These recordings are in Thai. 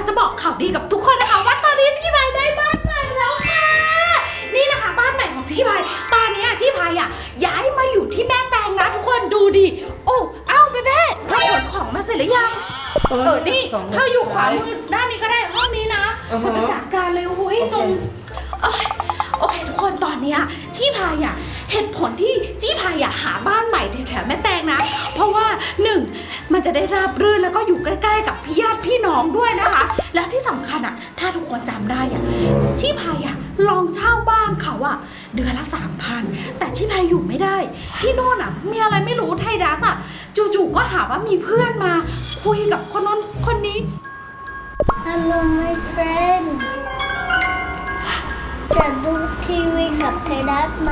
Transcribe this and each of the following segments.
ากจะบอกข่าวดีกับทุกคนนะคะ ว่าตอนนี้ชิคกี้พายได้บ้านใหม่แล้วค่ะ นี่นะคะ บ้านใหม่ของชิคกี้พายตอนนี้ชิคกี้พายอะย้ายมาอยู่ที่แม่แตงนะทุกคนดูดิโอ้เอ้าเบ๊เบ้เธอขนของมาเสร็จหรือยังเออนี่เธออยู่ขวามือด้านนี้ก็ได้ห้องนี้นะอือเธฮะอไปจัดการเลยโอ้ยตรงเอ้ยโอเคทุกคนตอนเนี้ยชี้พายอะเหตุผลที่จี้พายอะหาบ้านใหม่แถวๆแม่แตงนะ เพราะว่าหนึ่ง มันจะได้ราบรื่นแล้วก็อยู่ใกล้ ๆ กับพี่ญาติพี่น้องด้วยนะคะ และที่สำคัญอะ ถ้าทุกคนจำได้อะชีพายอะลองเช่าบ้านเขาอะเดือนละสามพันแต่ชีพายอยู่ไม่ได้ ที่โน่นอะมีอะไรไม่รู้ไทยดัสอะจู่ๆก็หาว่ามีเพื่อนมา คุยกับคนน้นคนนี้ Hello my friend จะดูทีวีกับเทดัสไหม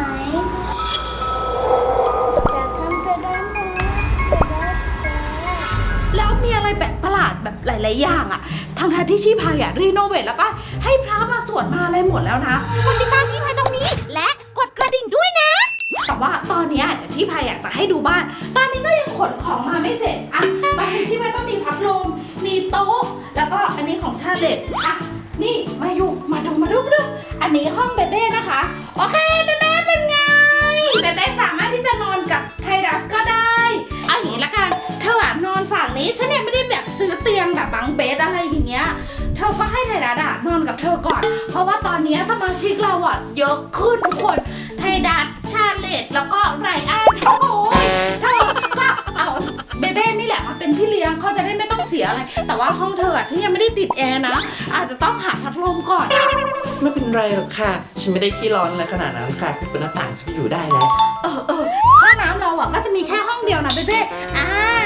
อะไรแปลกประหลาดแบบหลาย ๆ อย่างอะทางทางๆที่ชีพายอะรีโนเวทแล้วก็ให้พระมาสวดมาอะไรหมดแล้วนะ กดติดตามชีพายตรงนี้ และกดกระดิ่งด้วยนะ แต่ว่าตอนเนี้ยเดี๋ยวชีพายอยากจะให้ดูบ้าน ตอนนี้ก็ยังขนของมาไม่เสร็จอะตอนนี้ชีพายก็มีพัดลม มีโต๊ะ แล้วก็อันนี้ของชาเลตอะนี่มาอยู่มาดูมาดูมาดูอันนี้ห้องเบเบ้นะคะ โอเคเบเบ้เป็นไง เบเบ้สามารถที่จะนอนกับไทรัสก็ได้เอาอย่างนี้ละกันเธออะ นอนฝั่งนี้ฉันเนี่ยไม่ได้แบบซื้อเตียงแบบบังเบสอะไรอย่างเงี้ย เธอก็ให้ไทรัสอะนอนกับเธอก่อน เพราะว่าตอนเนี้ยสมาชิกเราอะเยอะขึ้นทุกคน ไทดัสชาเลตแล้วก็ไรอันโอ้โหเธอก็เอาเบเบ้นี่แหละมาเป็นพี่เลี้ยงเขาจะได้ไม่ต้องเสียอะไร แต่ว่าห้องเธออะฉันยังไม่ได้ติดแอร์นะ อาจจะต้องหาพัดลมก่อน ไม่เป็นไรหรอกค่ะ ฉันไม่ได้ขี้ร้อนอะไรขนาดนั้นค่ะเปิดหน้าต่างฉันก็อยู่ได้แล้ว เออเออห้องน้ำเราอะก็จะมีแค่ห้องเดียวนะเบ้ๆอ่า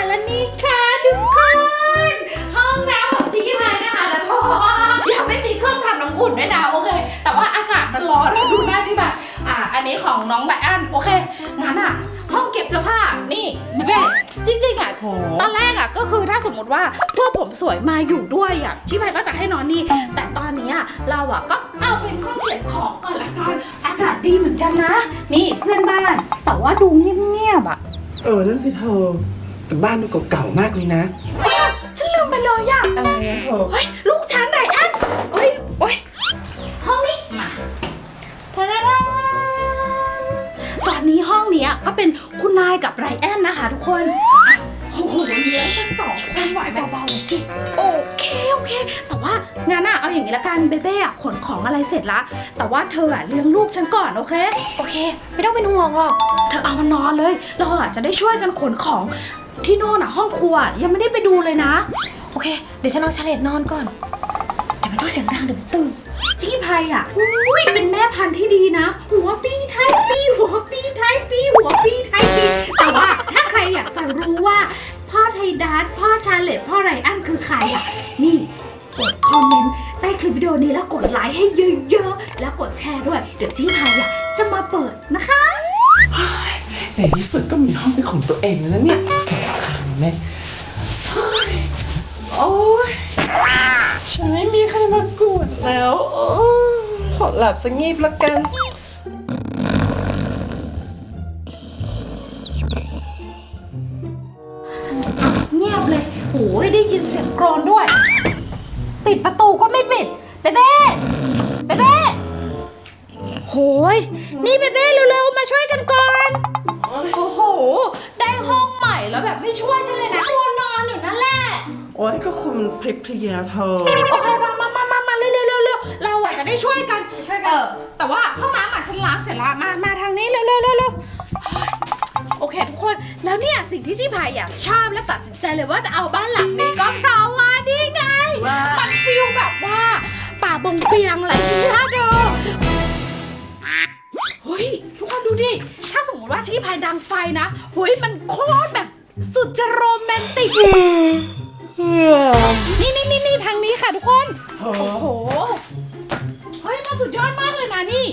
องทำน้ำอุ่นด้วยนะโอเค แต่ว่าอากาศมันร้อนดูหน้าชิคกี้พายอ่าอันนี้ของน้องไบอันโอเคงั้นอะห้องเก็บเสื้อผ้านี่เบ้ๆจริงๆอะโหตอนแรกอะก็คือถ้าสมมติว่าพวกผมสวยมาอยู่ด้วยอะชิพายก็จะให้นอนนี่ แต่ตอนนี้อะเราอะก็เอาเป็นห้องเก็บของก่อนละกันอากาศดีเหมือนกันนะ นี่เพื่อนบ้าน แต่ว่าดูเงียบๆอะเออนั่นสิเธอแต่บ้านดูเก่าๆมากเลยนะอ้าวฉันลืมไปเลยอะอะไรอะเธอเฮ้ยลูก นายกับไรแอนนะคะทุกคนอะโอ้โหเลี้ยงทั้งสองคนไหวไหมเบาๆสิโอเคโอเค แต่ว่างานอะเอาอย่างนี้ละกันเบเบ้อะขนของอะไรเสร็จละ แต่ว่าเธออะเลี้ยงลูกฉันก่อนโอเค โอเค ไม่ต้องเป็นห่วงหรอกเธอเอามานอนเลย เราอะจจะได้ช่วยกันขนของที่โน่นอะห้องครัวยังไม่ได้ไปดูเลยนะ โอเค เดี๋ยวฉันเอาชาเลตนอนก่อน ไม่ต้องเสียงดังเดี๋ยวมันตื่นจี้พายอะอุ้ยเป็นแม่พันธุ์ที่ดีนะ หัวปีไทยปีหัวปีไทยปีหัวปีไทยปีแต่ว่าถ้าใครอยากจะรู้ว่า พ่อไทยดัสพ่อชาเลตพ่อไรอันคือใครอะนี่กดคอมเมนต์ใต้คลิปวิดีโอนี้แล้วกดไลค์ให้เยอะๆ แล้วกดแชร์ด้วย เดี๋ยวจี้พายอะจะมาเปิดนะคะในที่สุดก็มีห้องเป็นของตัวเองแล้วนะเนี่ยแสบคันเลยเฮ้ยโอ้ย ฉันไม่มีใครมากวนแล้วอขอหลับสักงีบละกัน เงียบเลยโอ้ยได้ยินเสียงกรนด้วย ปิดประตูก็ไม่ปิด เบเบ้ เบเบ้โหย นี่เบเบ้เร็วๆ มาช่วยกันก่อน โอ้โห ได้ห้องใหม่แล้วแบบไม่ช่วยฉันเลยนะตัวนอนอยู่นั่นแหละ โอ้ยก็คนเพลียๆเธอ โอเคมามามามามาเร็วเร็วเร็วเร็วเราอะจะได้ช่วยกันช่วยกัน เออแต่ว่าห้องน้ำอะฉันล้างเสร็จแล้วมามาทางนี้เร็วเร็วเร็วเร็วเฮ้ยโอเคทุกคนแล้วเนี่ยสิ่งที่ชิพายอยากชอบและตัดสินใจเลยว่าจะเอาบ้านหลังนี้ก็เพราะว่านี่ไงว่า มันฟิลแบบว่า ป่าบงเปียงอะไรอย่างเงี้ยเด้อเฮ้ยทุกคนดูดิถ้าสมมติว่าชีพายดังไฟนะเฮ้ยมันโคตรแบบสุดจะโรแมนติก นี่นี่นี่นี่ทางนี้ค่ะทุกคนเธอโอ้โห เฮ้ยมันสุดยอดมากเลยนะนี่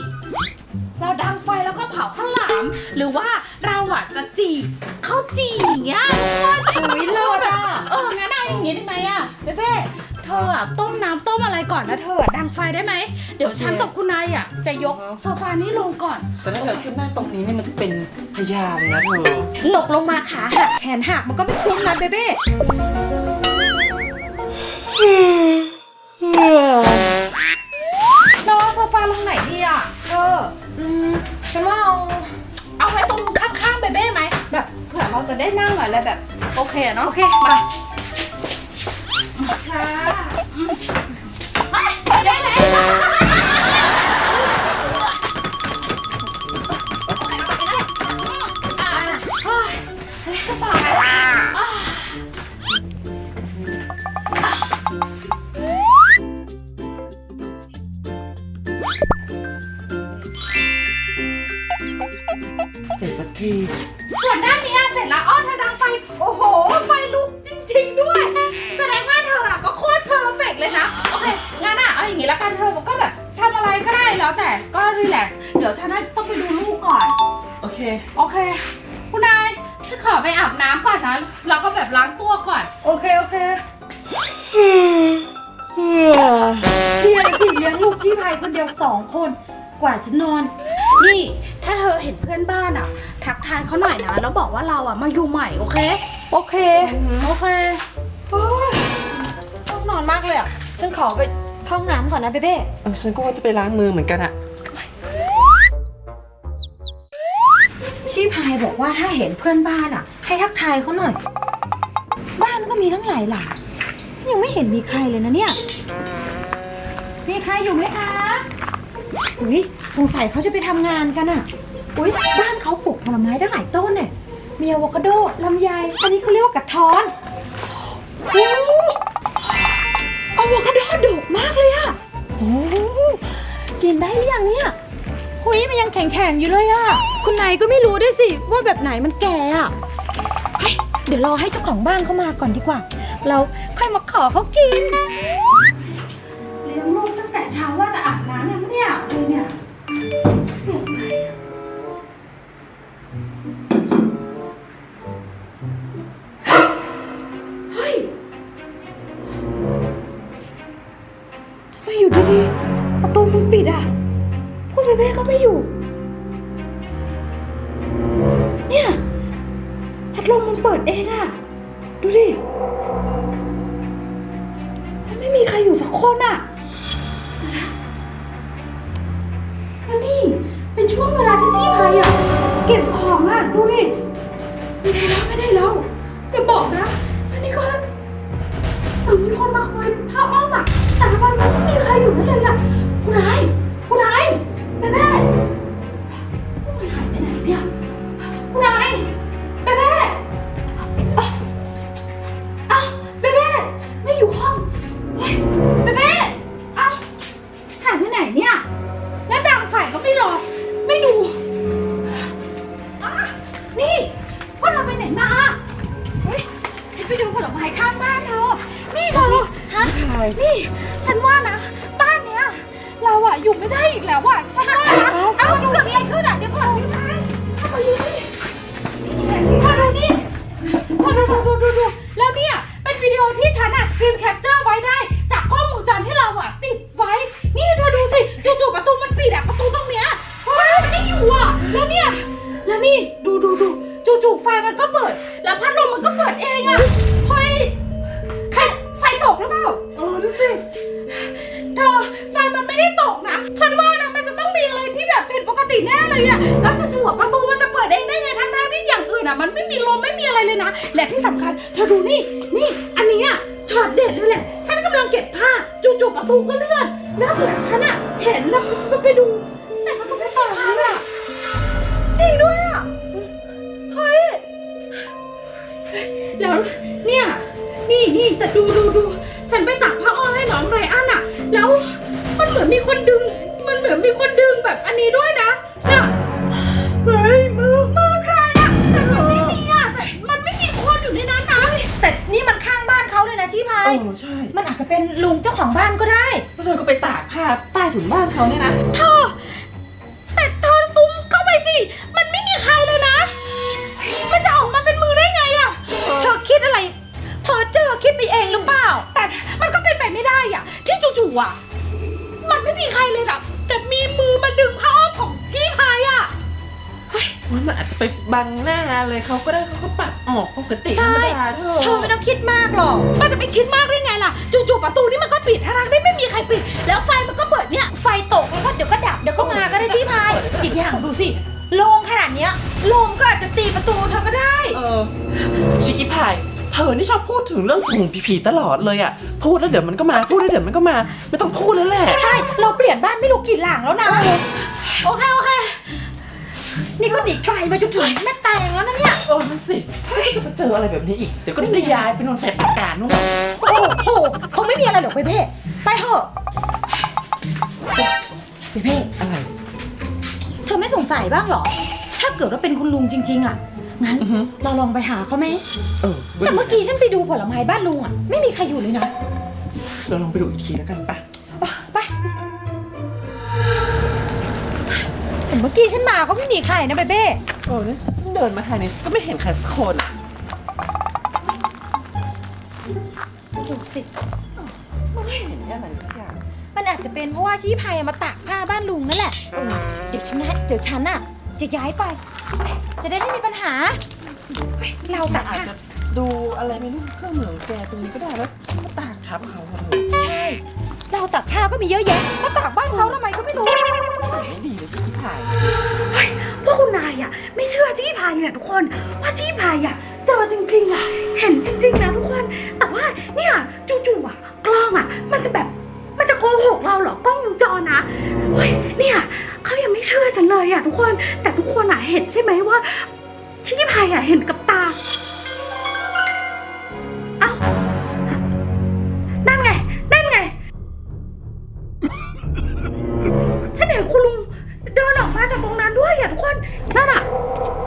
เราดังไฟแล้วก็เผาข้าวหลาม หรือว่าเราอะจะจีบข้าวจีอย่างเงี้ยทุกคนอุ๊ยเลิศอะเออ งั้นเอาอย่างงี้ได้ไหมอะเบ๊เบ้เธออะต้มน้ำต้มอะไรก่อนนะเธออะดังไฟได้ไหม เดี๋ยวฉันกับคุณนายอะจะยกโซฟานี้ลงก่อน แต่ถ้าเธอขึ้นได้ตรงนี้เนี่ยมันจะเป็นพยาเลยนะเธอ ตกลงมาขาหักแขนหักมันก็ไม่คุ้มนะเบเบ้ เราเอาโซฟาลงไหนดีอะเธออืมฉันว่าเอาเอาไว้ตรงข้างๆเบเบ้ไหมแบบเผื่อเราจะได้นั่งอะไรแบบ โอเคอะเนาะโอเคมาค่ะ คคุณนายฉันขอไปอาบน้ำก่อนนะ แล้วก็แบบล้างตัวก่อน โอเค โอเคเพียงสิเลี้ยงลูกที่พายคนเดียวสองคน กว่าจะนอน นี่ ถ้าเธอเห็นเพื่อนบ้านอะ ทักทายเขาหน่อยนะ แล้วบอกว่าเราอะมาอยู่ใหม่ โอเค โอเค โอเคโอ้ยต้องนอนมากเลยอะ ฉันขอไปเข้าห้องน้ำก่อนนะเบเบ้ เออฉันก็ว่าจะไปล้างมือเหมือนกันอะ ชีพายบอกว่าถ้าเห็นเพื่อนบ้านอะ ให้ทักทายเขาหน่อย บ้านก็มีทั้งหลายหลังฉันยังไม่เห็นมีใครเลยนะเนี่ย มีใครอยู่ไหมคะ อุ้ยสงสัยเขาจะไปทำงานกันอะ อุ้ยบ้านเขาปลูกผลไม้ตั้งหลายต้นเนี่ยมีอะโวคาโดลำไย อันนี้เขาเรียกว่ากระท้อนโอ้อะโวคาโดดกมากเลยอะโอ้กินได้หรือยังเนี่ย หุยมันยังแข็งๆอยู่เลยอะคุณนายก็ไม่รู้ด้วยสิ ว่าแบบไหนมันแก่อะเฮ้ยเดี๋ยวรอให้เจ้าของบ้านเขามาก่อนดีกว่า เราค่อยมาขอเขากิน เลี้ยงลูกตั้งแต่เช้าว่าจะอาบน้ำยังไม่ได้อาบเลยเนี่ย อยู่ เนี่ยพัดลมมันเปิดเองอะดูดิมันไม่มีใครอยู่สักคนอะแล้วนี่เป็นช่วงเวลาที่ชีพายอะเก็บของอะดูดิไม่ได้แล้วไม่ได้แล้วอย่าบอกนะอันนี้ก็เหมือนมีคนมาขโมยผ้าอ้อมอะแต่ทำไมมันไม่มีใครอยู่นั่นเลยอะ ที่ฉันอะสกรีนแคปเจอร์ไว้ได้ จากกล้องวงจรที่เราอะติดไว้ นี่เธอดูสิจู่ๆประตูมันปิดอะประตูตรงเนี้ยเฮ้ยมันไม่ได้อยู่อะแล้วเนี่ยแล้วนี่ดูดูดูจู่ๆไฟมันก็เปิด แล้วพัดลมมันก็เปิดเองอะเฮ้ยใครไฟตกหรือเปล่าเออดูสิเธอไฟมันไม่ได้ตกนะ ฉันว่านะมันจะต้องมีอะไรที่แบบผิดปกติแน่เลยอะแล้วจู่ๆประตูมันจะเปิดเองได้ไงทั้งๆที่อย่างอื่นอะมันไม่มีลมไม่มีอะไรเลยนะ และที่สำคัญ เธอดูนี่นี่ อันนี้อะ ช็อตเด็ดเลยแหละ ฉันกำลังเก็บผ้าจู่ๆประตูก็เลื่อน แล้วเหมือนฉันอะเห็นแล้วก็ไปดู แต่มันก็ไม่เปิดเลยอะจริงด้วยอะเฮ้ย แล้วเนี่ย นี่นี่แต่ดูดูดู ฉันไปตักผ้าอ้อมให้น้องไรอันอะแล้วมันเหมือนมีคนดึง มันเหมือนมีคนดึงแบบอันนี้ด้วยนะเนี่ยเฮ้ยมือมือใครอะแต่มันไม่มีอะแต่มันไม่มีคนอยู่ในนั้นนะแต่นี่มันข้างบ้านเขา เลยนะที่พาเอยอใช่มันอาจจะเป็นลุงเจ้าของบ้านก็ได้ แล้วเธอก็ไปตากผ้าใต้ถุนบ้านเขาเนี่ยนะ เธอ แต่เธอซูมเข้าไปสิ มันไม่มีใครเลยนะ มันจะออกมาเป็นมือได้ไงอะเธอคิดอะไรเพอเจอคิดไปเองหรือเปล่า แต่มันก็เป็นไปไม่ได้อะที่จู่ๆอะมันไม่มีใครเลยนะแต่มีมือมาดึงผ้าอ้อมของชีพายอะว่า มันอาจจะไปบังหน้าอะไรเขาก็ได้เขาก็ปัดออกปกติธรใช่รมดาเธอเธอไม่ต้องคิดมากหรอกมันจะไปคิดมากได้ไงล่ะ จู่ๆประตูนี่มันก็ปิดทางได้ไม่มีใครปิด แล้วไฟมันก็เปิดเนี่ย ไฟตกแล้วก็เดี๋ยวก็ดับเดี๋ยวก็มาก็ได้ชี้พาย อีกอย่างดูสิโล่งขนาดเนี้ยลมก็อาจจะตีประตูเธอก็ได้ เออ ชิคกี้พาย เธอนี่ชอบพูดถึงเรื่องของผีๆตลอดเลยอะ พูดแล้วเดี๋ยวมันก็มา พูดแล้วเดี๋ยวมันก็มา ไม่ต้องพูดแล้วแหละ ใช่ เราเปลี่ยนบ้านไม่รู้กี่หลังแล้วนะ โอเคโอเค นี่ก็หนีไกลมาจนถึงแม่แตงแล้วนะเนี่ยเออนั่นสิจะมาเจออะไรแบบนี้อีก เดี๋ยวก็ได้ย้ายไปนอนใส่ปากกานู่นโอ้โหคงไม่มีอะไรหรอกเบเพ่ไปเถอะเบเพ่อะไร เธอไม่สงสัยบ้างเหรอ ถ้าเกิดว่าเป็นคุณลุงจริง ๆ อะ งั้นอือฮึเราลองไปหาเขาไหม เออแต่เมื่อกี้ฉันไปดูผลไม้บ้านลุงอะ ไม่มีใครอยู่เลยนะ เราลองไปดูอีกทีแล้วกันปะ เมื่อกี้ฉันมาก็ไม่มีใครนะเบเบ้เออนี่ฉันเดินมาทางนี้ก็ไม่เห็นใครสักคนดูสิไม่เห็นอะไรสักอย่าง มันอาจจะเป็นเพราะว่าชี้พายมาตากผ้าบ้านลุงนั่นแหละเออเดี๋ยวฉันนะเดี๋ยวฉันอะ จะย้ายไป จะได้ไม่มีปัญหาเฮ้ยเราตากอาจผ้าจะดูอะไรไม่รู้เครื่องเหลืองแกตรงนี้ก็ได้แล้วก็ตากทับเขาอะเธอใช่ เราตากผ้าก็มีเยอะแยะมาตากบ้านเขาทำไมก็ไม่รู้ไม่ดีเลยชิคกี้พายเฮ้ยพวกคุณนายอะไม่เชื่อจี้พายเลยอะทุกคน ว่าจี้พายอะเจอจริงๆอะเห็นจริง ๆ นะทุกคน แต่ว่าเนี่ยจู่ๆอะกล้องอะมันจะแบบมันจะโกหกเราเหรอกล้องวงจรนะเฮ้ยเนี่ยเขายังไม่เชื่อฉันเลยอะทุกคน แต่ทุกคนอะเห็นใช่ไหมว่าชิคกี้พายอะเห็นกับ มาจากตรงนั้นด้วยอะทุกคนนั่นอะ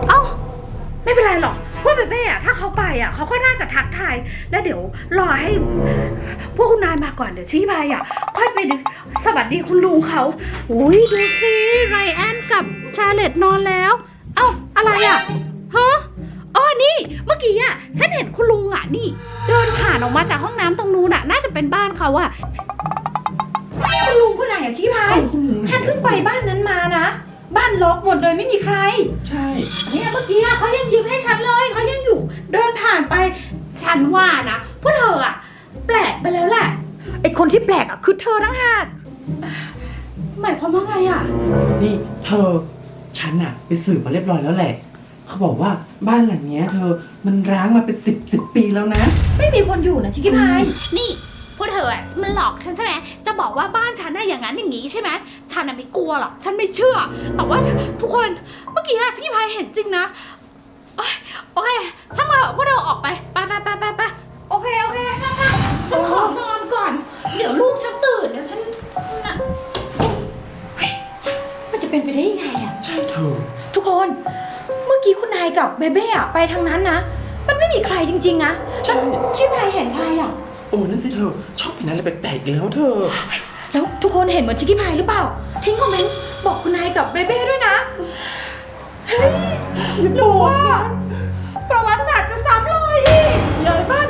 เอ้าไม่เป็นไรหรอกพวกเบเบ้อะถ้าเขาไปอะเขาก็น่าจะทักทายแล้วเดี๋ยวรอให้ พวกคุณนายมาก่อนเดี๋ยวชี้พายอะ ค่อยไปสวัสดีคุณลุงเขาอุ้ยดูสิไรแอนกับชาเลตนอนแล้ว เอ้าอะไรอะฮะอ๋อนี่ เมื่อกี้อะฉันเห็นคุณลุงอะนี่ เดินผ่านออกมาจากห้องน้ำตรงนู้นอะ น่าจะเป็นบ้านเขาอะคุณลุงคนไหนอะชี้พายฉันเพิ่งไปบ้านนั้นมานะ บ้านล็อกหมดเลยไม่มีใคร ใช่ เนี่ยเมื่อกี้อะเขายังยิ้มให้ฉันเลยเขายังอยู่ เดินผ่านไปฉันว่านะพวกเธออะแปลกไปแล้วแหละไอคนที่แปลกอะคือเธอทั้งหากหมายความว่าไงอะนี่เธอ ฉันอะไปสืบมาเรียบร้อยแล้วแหละ เขาบอกว่าบ้านหลังเนี้ย เธอมันร้างมาเป็นสิบสิบปีแล้วนะ ไม่มีคนอยู่นะชิคกี้พายนี่พ วกเธออะมันหลอกฉันใช่ไหมจะบอกว่าบ้านฉันน่ะอย่างนั้นอย่างนี้ใช่ไหมฉันน่ะไม่กลัวหรอกฉันไม่เชื่อ แต่ว่าทุกคนเมื่อกี้อะชิคกี้พายเห็นจริงนะโอ๊ยโอเคช่างมาเถอะพวกเธอออกไปไปไปไปไปไปโอเคโอเคฉันขอนอนก่อน เดี๋ยวลูกฉันตื่นเดี๋ยวฉันน่ะมันจะเป็นไปได้ยังไงอะ ใช่เธอ ทุกคนเมื่อกี้คุณนายกับเบเบ้อะไปทางนั้นนะ มันไม่มีใครจริงๆนะใช่ชิคกี้พายเห็นใครอะ โอ้นั่นสิเธอ ชอบเห็นอะไรแปลกๆอีกแล้วเธอ แล้วทุกคนเห็นเหมือนชิคกี้พายหรือเปล่า ทิ้งคอมเมนต์บอกคุณนายกับเบเบ้ด้วยนะ เฮ้ยหรือว่าประวัติศาสตร์จะซ้ำรอยอีกย้ายบ้าน